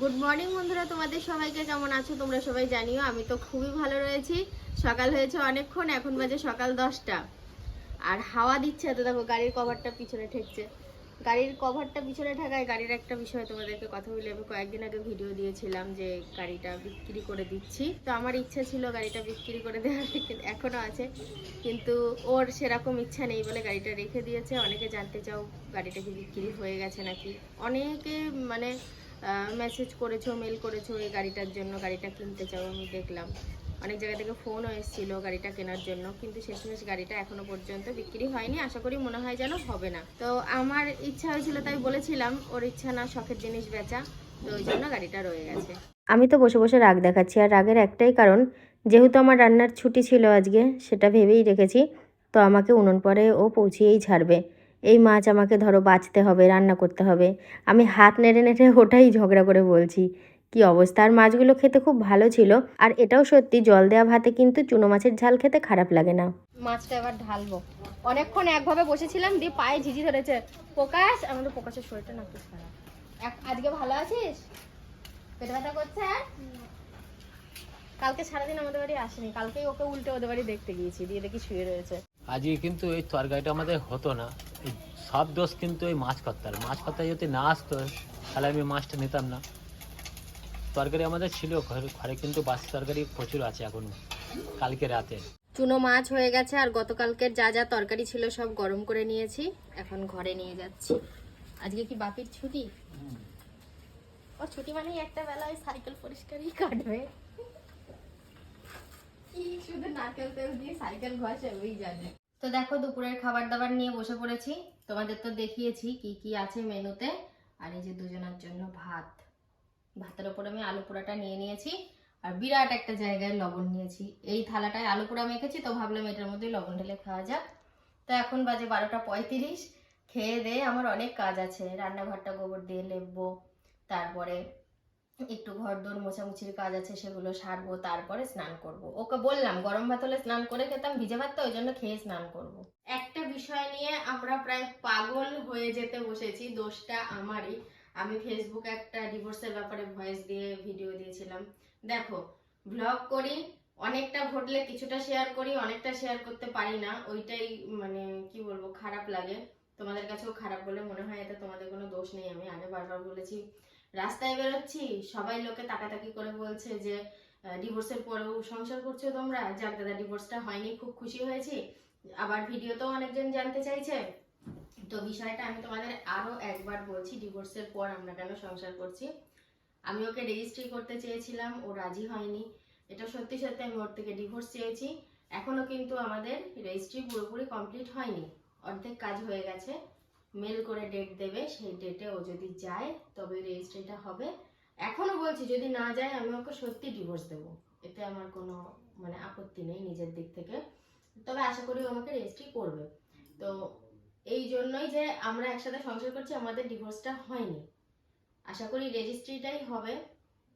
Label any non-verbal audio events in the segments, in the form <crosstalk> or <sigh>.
Good morning বন্ধুরা। তোমাদের সবাইকে কেমন আছো? তোমরা সবাই জানিও, আমি তো খুবই ভালো রয়েছি। সকাল হয়েছে অনেকক্ষণ, এখন বাজে সকাল দশটা। আর হাওয়া দিচ্ছে তো দেখো, গাড়ির কভারটা পিছনে ঠেকছে। গাড়ির কভারটা পিছনে ঠেকায়, গাড়ির একটা বিষয় তোমাদেরকে কথা বলে। আমি কয়েকদিন আগে ভিডিও দিয়েছিলাম যে গাড়িটা বিক্রি করে দিচ্ছি। তো আমার ইচ্ছা ছিল গাড়িটা বিক্রি করে দেওয়ার এখনও আছে। কিন্তু ওর সেরকম ইচ্ছা নেই বলে গাড়িটা রেখে দিয়েছে। অনেকে জানতে চাও, গাড়িটা কি বিক্রি হয়ে গেছে নাকি? অনেকে মানে মেসেজ করেছ মেল করেছ এই গাড়িটার জন্য, গাড়িটা কিনতে চাও আমি দেখলাম। অনেক জায়গা থেকে ফোনও এসেছিল গাড়িটা কেনার জন্য, কিন্তু শেষমেশ গাড়িটা এখনও পর্যন্ত বিক্রি হয়নি। আশা করি মনে হয় যেন হবে না। তো আমার ইচ্ছা হয়েছিল, তাই বলেছিলাম, ওর ইচ্ছা না, শখের জিনিস বেচা, তো ওই জন্য গাড়িটা রয়ে গেছে। আমি তো বসে বসে রাগ দেখাচ্ছি, আর রাগের একটাই কারণ, যেহেতু আমার রান্নার ছুটি ছিল আজকে, সেটা ভেবেই রেখেছি, তো আমাকে উনুন পরে ও পৌঁছিয়েই ছাড়বে। এই মাছ আমাকে ধরো বাঁচতে হবে রান্না করতে হবে। আমি হাত নেড়ে নেড়ে ওটাই ঝগড়া করে বলছি কি অবস্থা? আর মাছগুলো খেতে খুব ভালো ছিল। আর এটাও সত্যি জল দেওয়া ভাতে কিন্তু চুনো মাছের ঝাল খেতে খারাপ লাগে না। মাছটা এবার ঢালবো। অনেকক্ষণ একভাবে বসেছিলাম দিয়ে পায়ে ঝিঝি ধরেছে। প্রকাশ আমাদের প্রকাশের শরীরটা না খুব খারাপ। এক- আজকে ভালো আছিস? পেট ব্যথা করছে? কালকে সারাদিন আমাদের বাড়ি আসেনি কালকেই ওকে উল্টে ওদের বাড়ি দেখতে গিয়েছি দিয়ে দেখি শুয়ে রয়েছে। আজকে কিন্তু এই তরকারিটা আমাদের হতো না। এই সব দোষ কিন্তু ওই মাছ কর্তার মাছ কর্তা যদি না আসতো, তাহলে আমি মাছটা নিতাম না। তরকারি আমাদের ছিল, ঘরে ঘরে কিন্তু বাসি তরকারি প্রচুর আছে এখনও, কালকে রাতে। চুনো মাছ হয়ে গেছে, আর গতকালকের যা যা তরকারি ছিল সব গরম করে নিয়েছি। এখন ঘরে নিয়ে যাচ্ছি। আজকে কি বাপির ছুটি? ওর ছুটি মানেই একটা বেলায় সাইকেল পরিষ্কারই কাটবে। শুধু নারকেল তেল দিয়ে সাইকেল ঘষে ওই জানে। তো দেখো দুপুরের খাবার দাবার নিয়ে বসে পড়েছি। তোমাদের তো দেখিয়েছি কি কি আছে মেনুতে। আর এই যে দুজনের জন্য ভাত। ভাতের ওপর আমি আলু পোড়াটা নিয়ে নিয়েছি। আর বিরাট একটা জায়গায় লবণ নিয়েছি। এই থালাটায় আলু পোড়া মেখেছি, তো ভাবলাম এটার মধ্যে লবণ ঢেলে খাওয়া যাক। তো এখন বাজে বারোটা পঁয়ত্রিশ। খেয়ে দেয়ে আমার অনেক কাজ আছে। রান্নাঘরটা গোবর দিয়ে লেপবো, তারপরে একটু ঘর দোর মোছামুছির কাজ আছে সেগুলো সারবো, তারপরে স্নান করব। ওকে বললাম, গরম ভাত হলে স্নান করে খেতাম, ভিজে ভাত তো ওই জন্য খেয়ে স্নান করব। একটা বিষয় নিয়ে আমরা প্রায় পাগল হয়ে যেতে বসেছি, দোষটা আমারই। আমি ফেসবুকে একটা ডিভোর্সের ব্যাপারে ভয়েস দিয়ে ভিডিও দিয়েছিলাম। দেখো ব্লগ করি, অনেকটা ঘটলে কিছুটা শেয়ার করি, অনেকটা শেয়ার করতে পারি না। ওইটাই মানে কি বলব, খারাপ লাগে। তোমাদের কাছেও খারাপ বলে মনে হয় এটা তোমাদের কোনো দোষ নেই। আমি আগে বারবার বলেছি রাস্তায় বেরোচ্ছি, সবাই লোকে তাকাতাকি করে বলছে যে ডিভোর্সের পরেও সংসার করছ তোমরা? যাক দাদা ডিভোর্সটা হয়নি, খুব খুশি হয়েছি। আবার ভিডিওতেও অনেকজন জানতে চাইছে। তো বিষয়টা আমি তোমাদের আরও একবার বলছি ডিভোর্সের পর আমরা কেন সংসার করছি? আমি ওকে রেজিস্ট্রি করতে চেয়েছিলাম, ও রাজি হয়নি। এটা সত্যি সত্যি আমি ওর থেকে ডিভোর্স চেয়েছি। এখনও কিন্তু আমাদের রেজিস্ট্রি পুরোপুরি কমপ্লিট হয়নি। অর্ধেক কাজ হয়ে গেছে। মেল করে ডেট দেবে, সেই ডেটে ও যদি যায়, তবে রেজিস্ট্রিটা হবে। এখনও বলছি, যদি না যায়, আমি ওকে সত্যি ডিভোর্স দেবো। এতে আমার কোনো মানে আপত্তি নেই নিজের দিক থেকে। তবে আশা করি আমাকে রেজিস্ট্রি করবে। তো এই জন্যই যে আমরা একসাথে সংসার করছি, আমাদের ডিভোর্সটা হয়নি। আশা করি রেজিস্ট্রিটাই হবে।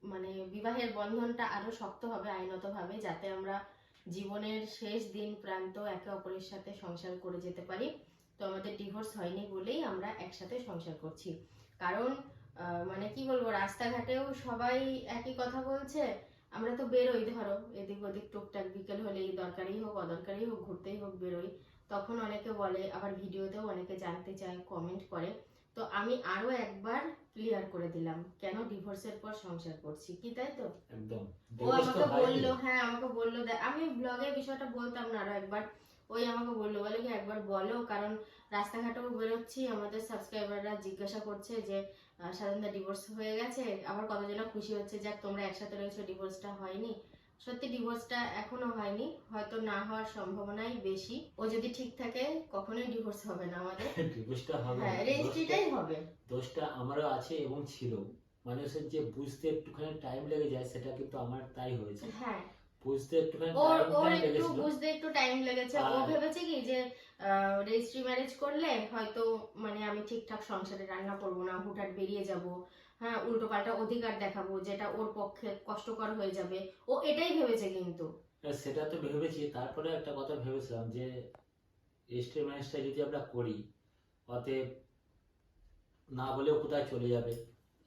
মানে বিবাহের বন্ধনটা আরও শক্ত হবে আইনতভাবে যাতে আমরা জীবনের শেষ দিন প্রান্ত একে অপরের সাথে সংসার করে যেতে পারি। তো আমাদের ডিভোর্স হয়নি বলেই আমরা একসাথে সংসার করছি। কারণ মানে কি বলব রাস্তাঘাটেও সবাই একই কথা বলছে আমরা তো বেরোই ধরো এদিক ওদিক টুকটাক বিকেল হলেই দরকারি হোক অদরকারি হোক ঘুরতেই হোক বেরোই। তখন অনেকে বলে আবার ভিডিওতেও অনেকে জানতে চায় কমেন্ট করে। তো আমি আরও একবার ক্লিয়ার করে দিলাম কেন ডিভোর্সের পর সংসার করছি কি তাই তো? একদম। ও আমাকে বলল হ্যাঁ আমাকে বলল দে- আমি ব্লগে বিষয়টা বলতাম না আরও একবার। ওই আমাকে বলল বলে কি একবার বলো কারণ রাস্তাঘাটেও বেরোচ্ছি আমাদের সাবস্ক্রাইবাররা জিজ্ঞাসা করছে যে সাধারণত ডিভোর্স হয়ে গেছে আবার কতজন খুশি হচ্ছে যাক তোমরা একসাথে রয়েছো ডিভোর্সটা হয়নি। সত্যি ডিভোর্সটা এখনও হয়নি হয়তো না হওয়ার সম্ভাবনাই বেশি। ও যদি ঠিক থাকে কখনোই ডিভোর্স হবে না আমাদের। <laughs> ডিভোর্সটা হবে হ্যাঁ রেজিস্ট্রিটাই হবে। দোষটা আমারও আছে এবং ছিল। মানুষের যে বুঝতে একটুখানি টাইম লেগে যায় সেটা কিন্তু আমার তাই হয়েছে। হ্যাঁ বুঝতে একটুখানি ওর ওর একটু বুঝতে একটু টাইম লেগেছে। ও ভেবেছে কি যে রেজিস্ট্রি ম্যারেজ করলে হয়তো মানে আমি ঠিকঠাক সংসারে রান্না করব না হুটহাট বেরিয়ে যাব। হ্যাঁ উল্টো পাল্টা অধিকার দেখাবো যেটা ওর পক্ষে কষ্টকর হয়ে যাবে। ও এটাই ভেবেছে কিন্তু। সেটা তো ভেবেছি। তারপরে একটা কথা ভেবেছিলাম যে রেজিস্ট্রি ম্যারেজটা যদি আমরা করি অতএব না বলেও কোথায় চলে যাবে?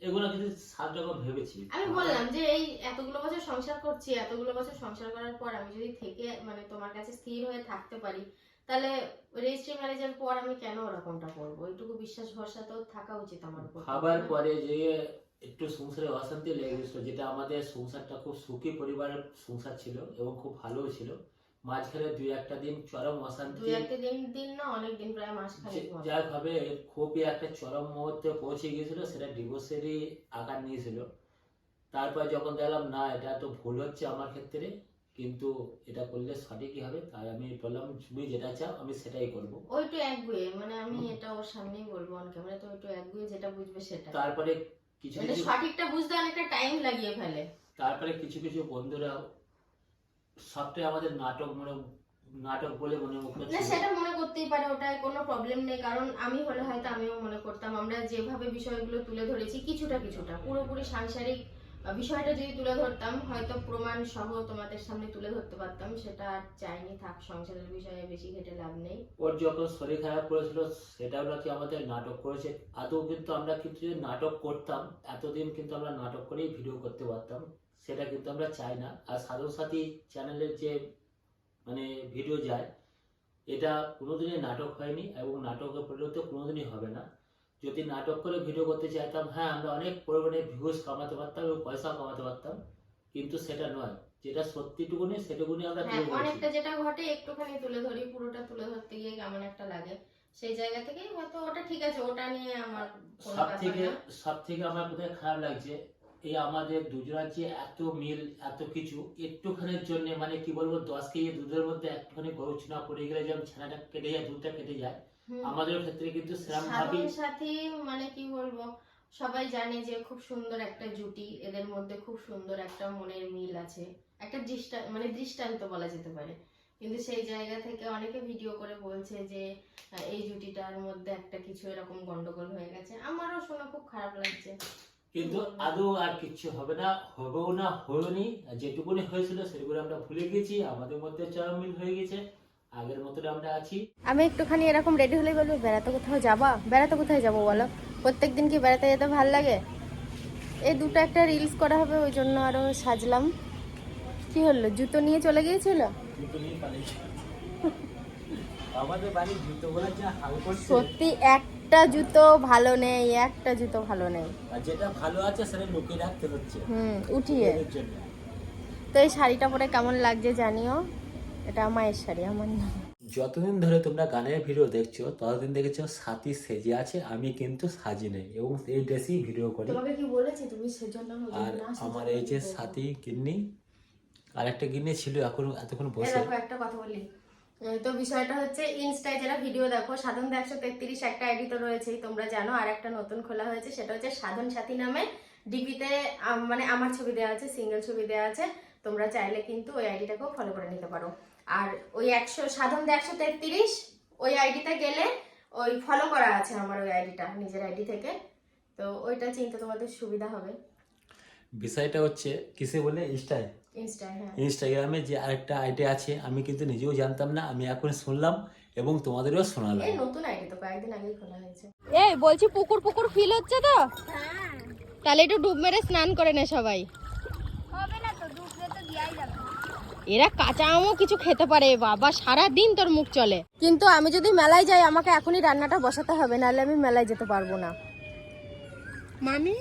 এগুলো কিন্তু সাত রকম ভেবেছি। আমি বললাম যে এই এতগুলো বছর সংসার করছি এতগুলো বছর সংসার করার পর আমি যদি থেকে মানে তোমার কাছে স্থির হয়ে থাকতে পারি তাহলে রেজিস্ট্রি ম্যারেজের পর আমি কেন ওরকমটা করব? এইটুকু বিশ্বাস ভরসা তো থাকা উচিত আমার উপর। খাবার পরে যে একটু সংসারে অশান্তি লেগে গেছিল যেটা আমাদের সংসারটা খুব সুখী পরিবারের সংসার ছিল এবং খুব ভালো ছিল। মাঝখানে দুই একটা দিন চরম অশান্তি। দুই একটা দিন দিন না অনেক দিন প্রায় মাস খানেক যে- মতো। যার ভাবে খুবই একটা চরম মুহূর্তে পৌঁছে গিয়েছিল সেটা ডিভোর্সেরই আকার নিয়েছিল। তারপর যখন দেখলাম না এটা তো ভুল হচ্ছে আমার ক্ষেত্রে কিন্তু এটা করলে সঠিকই হবে তাই আমি বললাম তুমি যেটা চাও আমি সেটাই করব। ওইটু একগুয়ে মানে আমি এটা ওর সামনেই বলব অন ক্যামেরা তো ওইটু একগুয়ে যেটা বুঝবে সেটা তারপরে কিছু মানে কিছু সঠিকটা বুঝতে অনেকটা টাইম লাগিয়ে ফেলে। তারপরে কিছু কিছু বন্ধুরা সবটাই আমাদের নাটক মনে, নাটক বলে মনে হচ্ছে। না, সেটা মনে করতেই পারে, ওটায় কোনো প্রবলেম নেই, কারণ আমি হলে হয়তো আমিও মনে করতাম। আমরা যেভাবে বিষয়গুলো তুলে ধরেছি, কিছুটা কিছুটা, পুরোপুরি সাংসারিক বিষয়টা যদি তুলে ধরতাম, হয়তো প্রমাণ সহ তোমাদের সামনে তুলে ধরতে পারতাম, সেটা আর চাইনি, থাক, সংসারের বিষয়ে বেশি ঘেটে লাভ নেই। ওর যখন শরীর খারাপ করেছিল, সেটাও নাকি আমাদের নাটক করেছে। আদৌ কিন্তু আমরা কিন্তু যদি নাটক করতাম, এতদিন কিন্তু আমরা নাটক করেই ভিডিও করতে পারতাম, সেটা কিন্তু আমরা চাই না। আর সাধু সাথী চ্যানেলের যে মানে ভিডিও যায়, এটা কোনোদিনই নাটক হয়নি এবং নাটকের পরিণতি কোনোদিনই হবে না। যদি নাটক করে ভিডিও করতে চাইতাম হ্যাঁ আমরা অনেক পরিমাণে ভিউজ কামাতে পারতাম এবং পয়সাও কামাতে পারতাম কিন্তু সেটা নয়। যেটা সত্যিটুকুনি সেটুকুনি আমরা হ্যাঁ অনেকটা যেটা ঘটে একটুখানি তুলে ধরি পুরোটা তুলে ধরতে গিয়ে কেমন একটা লাগে। সেই জায়গা থেকেই হয়তো ওটা ঠিক আছে ওটা নিয়ে আমার সব থেকে সব থেকে আমার কোথায় খারাপ লাগছে এই আমাদের দুজনের যে এত মিল এত কিছু একটুখানির জন্য মানে কি বলব দশ কেজি দুধের মধ্যে একটুখানি গরু ছিনা পড়ে গেলে যেমন ছানাটা কেটে যায় দুধটা কেটে যায়। আমাদের ক্ষেত্রে কিন্তু সেরকম সাথী মানে কি বলব? সবাই জানে যে খুব সুন্দর একটা জুটি এদের মধ্যে খুব সুন্দর একটা মনের মিল আছে। একটা দৃষ্টা মানে দৃষ্টান্ত বলা যেতে পারে। কিন্তু সেই জায়গা থেকে অনেকে ভিডিও করে বলছে যে এই জুটিটার মধ্যে একটা কিছু এরকম গন্ডগোল হয়ে গেছে। আমারও শোনা খুব খারাপ লাগছে। কিন্তু আদৌ আর কিচ্ছু হবে না হবেও না হয়নি। যেটুকুনি হয়েছিল সেগুলো আমরা ভুলে গেছি। আমাদের মধ্যে চরম মিল হয়ে গেছে। আগের মতন আমরা আছি। আমি একটুখানি এরকম রেডি হলেই বলব বেড়াতে কোথাও যাবা? বেড়াতে কোথায় যাব বলো? প্রত্যেক দিন কি বেড়াতে যেতে ভালো লাগে? এই দুটো একটা রিলস করা হবে ওই জন্য আরও সাজলাম। কি হলো জুতো নিয়ে চলে গিয়েছিল? হাল সত্যি একটা জুতো ভালো নেই একটা জুতো ভালো নেই। যেটা ভালো আছে সেটা রাখতে হচ্ছে। হুম উঠিয়ে। তো এই শাড়িটা পরে কেমন লাগছে জানিও? এটা মায়ের শাড়ি আমার না। যতদিন ধরে তোমরা গানের ভিডিও দেখছ ততদিন দেখেছ সাথী সেজে আছে আমি কিন্তু সাজি নেই এবং এই ড্রেসেই ভিডিও করি। তোমাকে কি বলেছি? তুমি সেজন্য আর আমার এই যে সাথী গিন্নি আর একটা গিন্নি ছিল এখন এতক্ষণ বসে। একটা কথা বলি তো বিষয়টা হচ্ছে ইনস্টায় যারা ভিডিও দেখো সাধন একশো তেত্রিশ একটা আইডি তো রয়েছেই তোমরা জানো আর একটা নতুন খোলা হয়েছে সেটা হচ্ছে সাধন সাথী নামে। ডিপিতে মানে আমার ছবি দেওয়া আছে সিঙ্গেল ছবি দেওয়া আছে তোমরা চাইলে কিন্তু ওই আইডিটাকেও ফলো করে নিতে পারো। আর ওই একশো সাধন একশো তেত্রিশ ওই আইডিতে গেলে ওই ফলো করা আছে আমার ওই আইডিটা নিজের আইডি থেকে। তো ওইটা চিনতে তোমাদের সুবিধা হবে। বিষয়টা হচ্ছে কিসে বলে ইনস্টায় হ্যাঁ। ইনস্টাগ্রামে যে আরেকটা আইডি আছে আমি কিন্তু নিজেও জানতাম না আমি এখন শুনলাম এবং তোমাদেরও শোনালাম এই নতুন আইডি তো কয়েকদিন আগেই খোলা হয়েছে। এই বলছি পুকুর পুকুর ফিল হচ্ছে তো? তাহলে একটু ডুব মেরে স্নান করে নে সবাই। এরা কাঁচা আমও কিছু খেতে পারে বাবা সারা দিন তোর মুখ চলে। কিন্তু আমি যদি মেলায় যাই আমাকে এখনই রান্নাটা বসাতে হবে নাহলে আমি মেলায় যেতে পারব না। মামি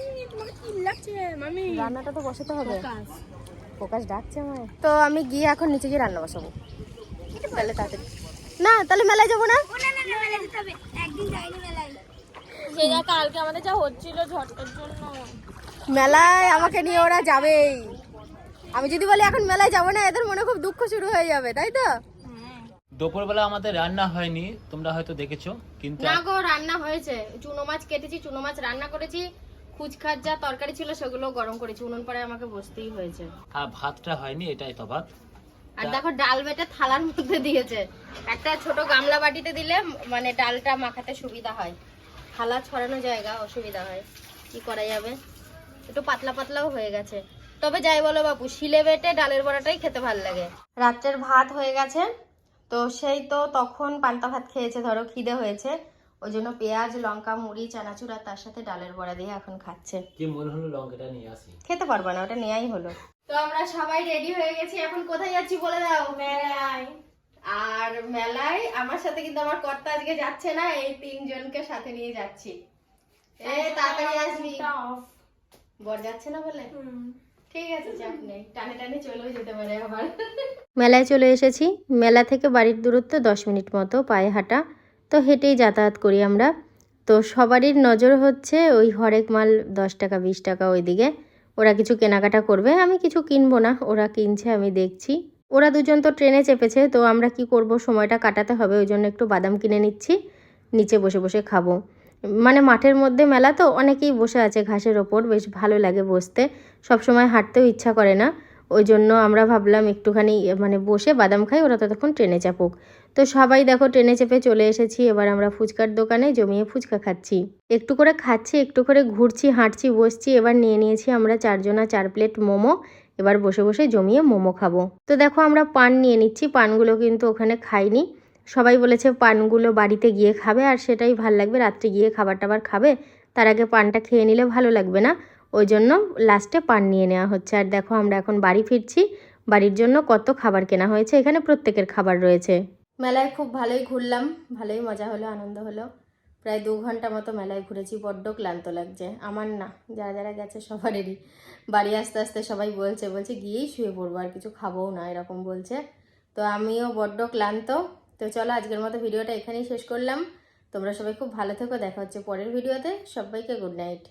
লাগছে? মামি। রান্নাটা তো বসাতে হবে। ফোকাস। ডাকছে আমায়। তো আমি গিয়ে এখন নিচে গিয়ে রান্না বসাবো। তাহলে তাড়াতাড়ি। না তাহলে মেলায় যাব না? একদিন যাইনি মেলায়। কালকে আমাদের যা হচ্ছিল ঝড়টার জন্য। মেলায় আমাকে নিয়ে ওরা যাবেই। আমি যদি বলি এখন মেলায় যাব না এদের মনে খুব দুঃখ শুরু হয়ে যাবে তাই তো? দুপুরবেলা আমাদের রান্না হয়নি তোমরা হয়তো দেখেছ কিন্তু না গো রান্না হয়েছে। চুনো মাছ কেটেছি চুনো মাছ রান্না করেছি। খুচখাচ যা তরকারি ছিল সেগুলো গরম করেছি উনুন পরে আমাকে বসতেই হয়েছে। আর ভাতটা হয়নি এটাই তফাৎ আর দেখো ডাল বেটে থালার মধ্যে দিয়েছে। একটা ছোট গামলা বাটিতে দিলে মানে ডালটা মাখাতে সুবিধা হয়। থালা ছড়ানো জায়গা অসুবিধা হয়। কি করা যাবে? একটু পাতলা পাতলাও হয়ে গেছে। তবে যাই বলো বাপু শিলে বেটে ডালের বড়াটাই খেতে ভালো লাগে। রাত্রের ভাত হয়ে গেছে তো সেই তো তখন পান্তা ভাত খেয়েছে ধরো খিদে হয়েছে। ওই জন্য পেঁয়াজ লঙ্কা মুড়ি চানাচুর আর তার সাথে ডালের বড়া দিয়ে এখন খাচ্ছে। কি মনে হলো লঙ্কাটা নিয়ে আসি? খেতে পারব না ওটা নেয়াই হলো। তো আমরা সবাই রেডি হয়ে গেছি এখন কোথায় যাচ্ছি বলে দাও? মেলায়। আর মেলায় আমার সাথে কিন্তু আমার কর্তা আজকে যাচ্ছে না এই তিনজনকে সাথে নিয়ে যাচ্ছি। এ তাড়াতাড়ি আসবি। বর যাচ্ছে না বলে? মেলায় চলে এসেছি। মেলা থেকে বাড়ির দূরত্ব দশ মিনিট মতো পায়ে হাঁটা। তো হেঁটেই যাতায়াত করি আমরা। তো সবারই নজর হচ্ছে ওই হরেক মাল দশ টাকা, বিশ টাকা ওইদিকে। ওরা কিছু কেনাকাটা করবে, আমি কিছু কিনবো না। ওরা কিনছে, আমি দেখছি। ওরা দুজন তো ট্রেনে চেপেছে, তো আমরা কি করব? সময়টা কাটাতে হবে, ওই জন্য একটু বাদাম কিনে নিচ্ছি। নিচে বসে বসে খাব। মানে মাঠের মধ্যে মেলা তো অনেকেই বসে আছে ঘাসের ওপর, বেশ ভালো লাগে বসতে। সব সময় হাঁটতেও ইচ্ছা করে না। ওই জন্য আমরা ভাবলাম একটুখানি মানে বসে বাদাম খাই, ওরা ততক্ষণ ট্রেনে চাপুক। তো সবাই দেখো ট্রেনে চেপে চলে এসেছি, এবার আমরা ফুচকার দোকানে জমিয়ে ফুচকা খাচ্ছি। একটু করে খাচ্ছি, একটু করে ঘুরছি, হাঁটছি, বসছি, এবার নিয়ে নিয়েছি আমরা চারজনা চার প্লেট মোমো। এবার বসে বসে জমিয়ে মোমো খাব। তো দেখো আমরা পান নিয়ে নিচ্ছি, পানগুলো কিন্তু ওখানে খাইনি। সবাই বলেছে পানগুলো বাড়িতে গিয়ে খাবে আর সেটাই ভালো লাগবে, রাত্রে গিয়ে খাবার টাবার খাবে। তার আগে পানটা খেয়ে নিলে ভালো লাগবে না। ওই জন্য লাস্টে পান নিয়ে নেওয়া হচ্ছে। আর দেখো আমরা এখন বাড়ি ফিরছি। বাড়ির জন্য কত খাবার কেনা হয়েছে, এখানে প্রত্যেকের খাবার রয়েছে। মেলায় খুব ভালোই ঘুরলাম, ভালোই মজা হলো, আনন্দ হলো। প্রায় দু ঘণ্টা মতো মেলায় ঘুরেছি, বড্ড ক্লান্ত লাগছে। আমার না, যারা যারা গেছে সবারেরই। বাড়ি আস্তে আস্তে সবাই বলছে বলছে গিয়েই শুয়ে পড়ব, আর কিছু খাবোও না, এরকম বলছে। তো আমিও বড্ড ক্লান্ত তো চলো আজকের মতো ভিডিওটা এখানেই শেষ করলাম। তোমরা সবাই খুব ভালো থেকো। দেখা হচ্ছে পরের ভিডিওতে। সবাইকে গুড নাইট।